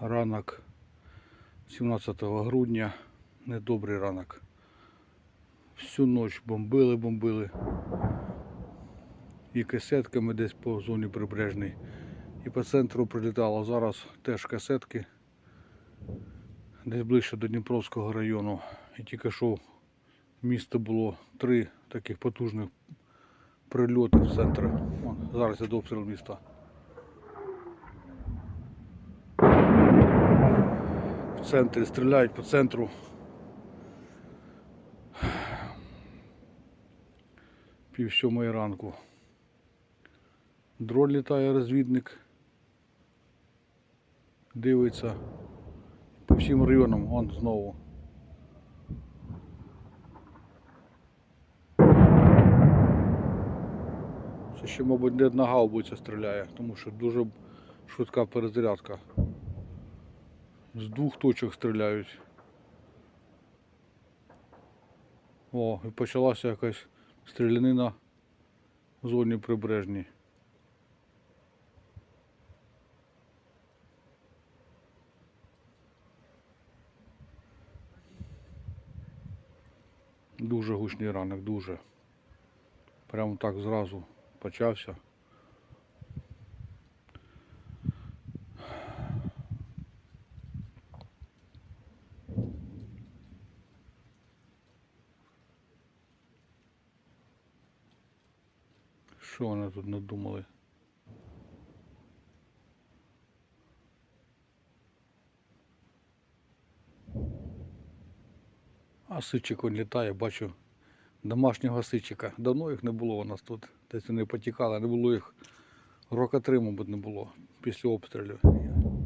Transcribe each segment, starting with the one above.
Ранок 17 грудня. Недобрий ранок. Всю ніч бомбили, бомбили. І касетками десь по зоні прибережній. І по центру прилітало. Зараз теж касетки. Десь ближче до Дніпровського району. І тільки що місто було три таких потужних прильоти в центр. Зараз іде обстріл міста. Центрі стріляють по центру. Пів сьомої ранку. Дрон літає розвідник. Дивиться по всім районам, вон знову. Це ще, мабуть, не одна гаубиця стріляє, тому що дуже швидка перезарядка. З двох точок стріляють. О, і почалася якась стрілянина в зоні прибережній. Дуже гучний ранок, дуже. Прямо так зразу почався. Що вони тут надумали? А он літає, бачу домашнього сичика. Давно їх не було у нас тут. Десь вони потікали, не було їх рока три, мабуть, не було після обстрілів.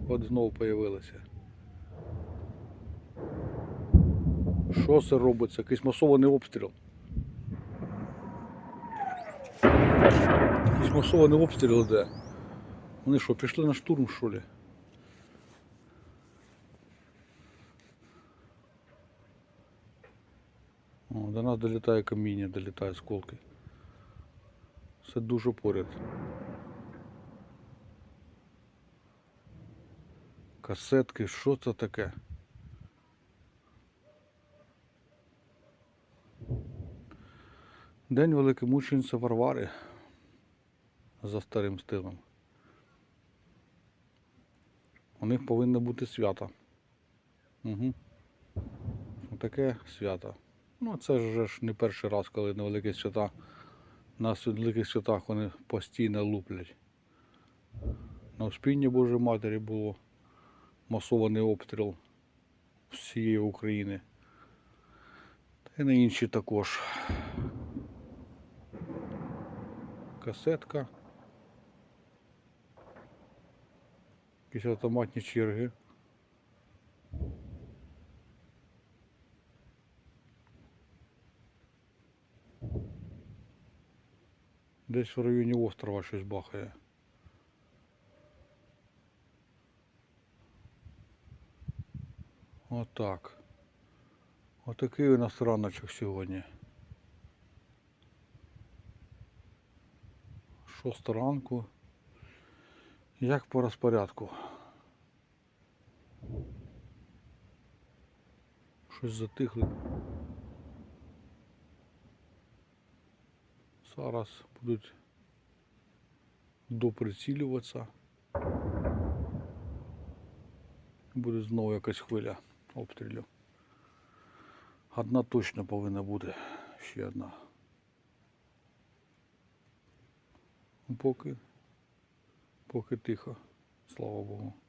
От знову появилися. Що це робиться? Якийсь масований обстріл. Якийсь масований обстріл іде. Вони що, пішли на штурм, що ли? О, до нас долітає каміння, долітає осколки. Все дуже поряд. Касетки, що це таке? День великомучениця Варвари за старим стилем. У них повинно бути свято. Угу. Таке свято. Ну, це ж не перший раз, коли на великі свята, на великих святах вони постійно луплять. На Успінні Божої Матері було масований обстріл всієї України. Та й на інші також. Касетка. Якісь автоматні черги. Десь в районі острова щось бахає. Отак. Отакий у нас раночок сьогодні. Шоста ранку. Як по розпорядку? Щось затихло. Зараз будуть доприцілюватися. Буде знову якась хвиля обстрілів. Одна точно повинна бути. Ще одна. Ну, Поки, поки тихо, слава Богу.